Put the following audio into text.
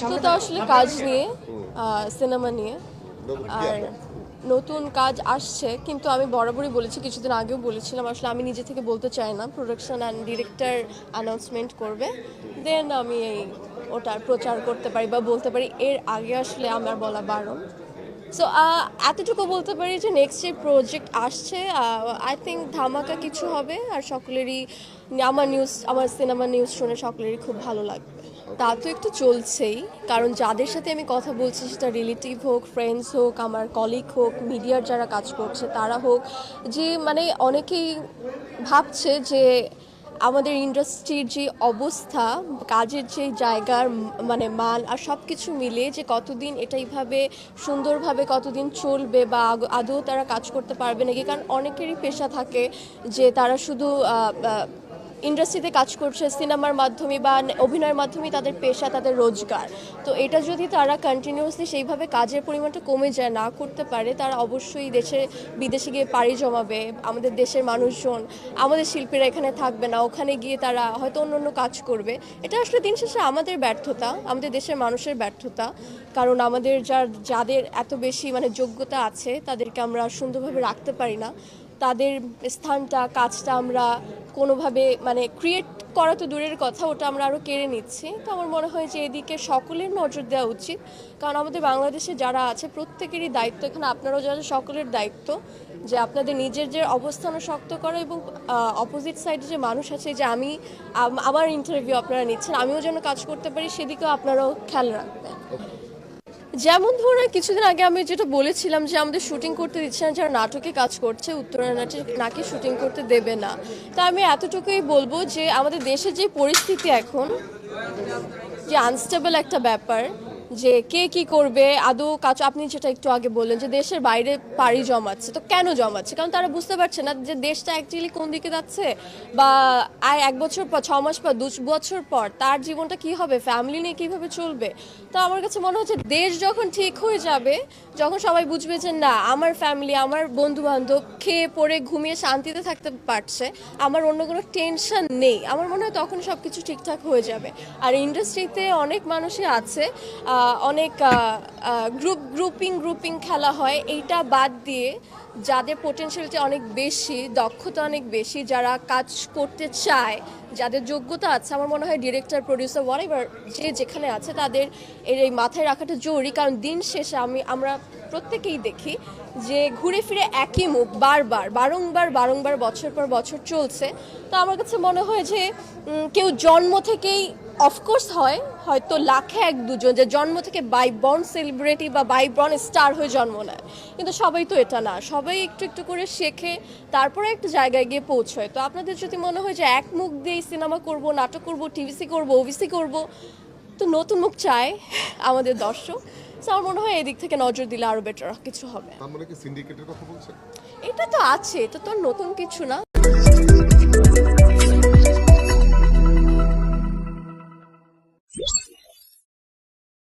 ব্যস্ততা আসলে কাজ নিয়ে সিনেমা নিয়ে। আর নতুন কাজ আসছে কিন্তু আমি বরাবরই বলেছি কিছুদিন আগেও বলেছিলাম আসলে আমি নিজে থেকে বলতে চাই না প্রোডাকশন অ্যান্ড ডিরেক্টর অ্যানাউন্সমেন্ট করবে। দেন আমি এই ওটার প্রচার করতে পারি বা বলতে পারি এর আগে আসলে আমার বলা বারণ। সো এতটুকু বলতে পারি যে নেক্সট যে প্রজেক্ট আসছে আই থিঙ্ক ধামাকা কিছু হবে আর সকলেরই আমার নিউজ আমার সিনেমা নিউজ শুনে সকলেরই খুব ভালো লাগবে। তা তো একটু চলছেই, কারণ যাদের সাথে আমি কথা বলছি সেটা রিলেটিভ হোক ফ্রেন্ডস হোক, আমার কলিগ হোক মিডিয়ার যারা কাজ করছে তারা হোক, যে মানে অনেকেই ভাবছে যে আমাদের ইন্ডাস্ট্রির যে অবস্থা, কাজের যে জায়গার মানে মান আর সব কিছু মিলে যে কতদিন এটা এইভাবে সুন্দরভাবে কতদিন চলবে বা আদৌ তারা কাজ করতে পারবে নাকি? কারণ অনেকেরই পেশা থাকে যে তারা শুধু ইন্ডাস্ট্রিতে কাজ করছে, সিনেমার মাধ্যমে বা অভিনয়ের মাধ্যমে তাদের পেশা, তাদের রোজগার। তো এটা যদি তারা কন্টিনিউয়াসলি সেইভাবে কাজের পরিমাণটা কমে যায়, না করতে পারে, তারা অবশ্যই দেশে, বিদেশে গিয়ে পাড়ি জমাবে, আমাদের দেশের মানুষজন, আমাদের শিল্পীরা এখানে থাকবে না, ওখানে গিয়ে তারা হয়তো অন্য অন্য কাজ করবে। এটা আসলে দিন শেষে আমাদের ব্যর্থতা, আমাদের দেশের মানুষের ব্যর্থতা। কারণ আমাদের যার, যাদের এত বেশি মানে যোগ্যতা আছে, তাদেরকে আমরা সুন্দরভাবে রাখতে পারি না। তাদের স্থানটা, কাজটা আমরা কোনোভাবে মানে ক্রিয়েট করা তো দূরের কথা, ওটা আমরা আরও কেড়ে নিচ্ছি। তো আমার মনে হয় যে এদিকে সকলের নজর দেওয়া উচিত। কারণ আমাদের বাংলাদেশে যারা আছে, প্রত্যেকেরই দায়িত্ব এখানে, আপনারাও যারা সকলের দায়িত্ব যে আপনাদের নিজের যে অবস্থান শক্ত করা এবং অপোজিট সাইডে যে মানুষ আছে, যে আমি আমার ইন্টারভিউ আপনারা নিচ্ছেন, আমিও যেন কাজ করতে পারি, সেদিকেও আপনারাও খেয়াল রাখবেন। যেমন ধরুন কিছুদিন আগে আমি যেটা বলেছিলাম যে আমাদের শুটিং করতে দিচ্ছে না, যারা নাটকে কাজ করছে উত্তরা নাটে নাকি শুটিং করতে দেবে না। তা আমি এতটুকুই বলব যে আমাদের দেশের যে পরিস্থিতি এখন, যে আনস্টেবল একটা ব্যাপার যে কে কি করবে, আদৌ কাজ, আপনি যেটা একটু আগে বললেন যে দেশের বাইরে পাড়ি জমাচ্ছে, তো কেন জমাচ্ছে? কারণ তারা বুঝতে পারছে না যে দেশটা অ্যাকচুয়ালি কোন দিকে যাচ্ছে বা আর এক বছর পর, ছ মাস পর, দু বছর পর তার জীবনটা কি হবে ফ্যামিলি নিয়ে কীভাবে চলবে? তো আমার কাছে মনে হচ্ছে দেশ যখন ঠিক হয়ে যাবে, যখন সবাই বুঝবে যে না, আমার ফ্যামিলি আমার বন্ধু বান্ধব খেয়ে পড়ে ঘুমিয়ে শান্তিতে থাকতে পারছে, আমার অন্য কোনো টেনশন নেই। আমার মনে হয় তখন সব কিছু ঠিকঠাক হয়ে যাবে। আর ইন্ডাস্ট্রিতে অনেক মানুষই আছে অনেক গ্রুপ গ্রুপিং গ্রুপিং খেলা হয়। এইটা বাদ দিয়ে যাদের পোটেনশিয়ালিটি অনেক বেশি, দক্ষতা অনেক বেশি, যারা কাজ করতে চায়, যাদের যোগ্যতা আছে, আমার মনে হয় ডিরেক্টর প্রডিউসার ওয়ার যে যেখানে আছে, তাদের এর এই মাথায় রাখাটা জরুরি। কারণ দিন শেষে আমি, আমরা প্রত্যেকেই দেখি যে ঘুরে ফিরে একই মুখ, বারবার, বারংবার বারংবার, বছর পর বছর চলছে। তো আমার কাছে মনে হয় যে কেউ জন্ম থেকেই অফকোর্স হয় হয়তো লাখে এক দুজন যে জন্ম থেকে বাই বর্ন সেলিব্রিটি বা বাই বর্ন স্টার হয়ে জন্ম নেয়। কিন্তু সবাই তো এটা না। সবাই একটু একটু করে শেখে তারপরে একটা জায়গায় গিয়ে পৌঁছয়। তো আপনাদের যদি মনে হয় যে এক মুখ দিয়েই সিনেমা করব নাটক করব টিভিসি করব ওভিসি করব তো নতুন মুখ চায় আমাদের দর্শক। আমার মনে হয় এদিক থেকে নজর দিলে আরও বেটার কিছু হবে। মানে এটা তো আছে এটা তো আর নতুন কিছু না।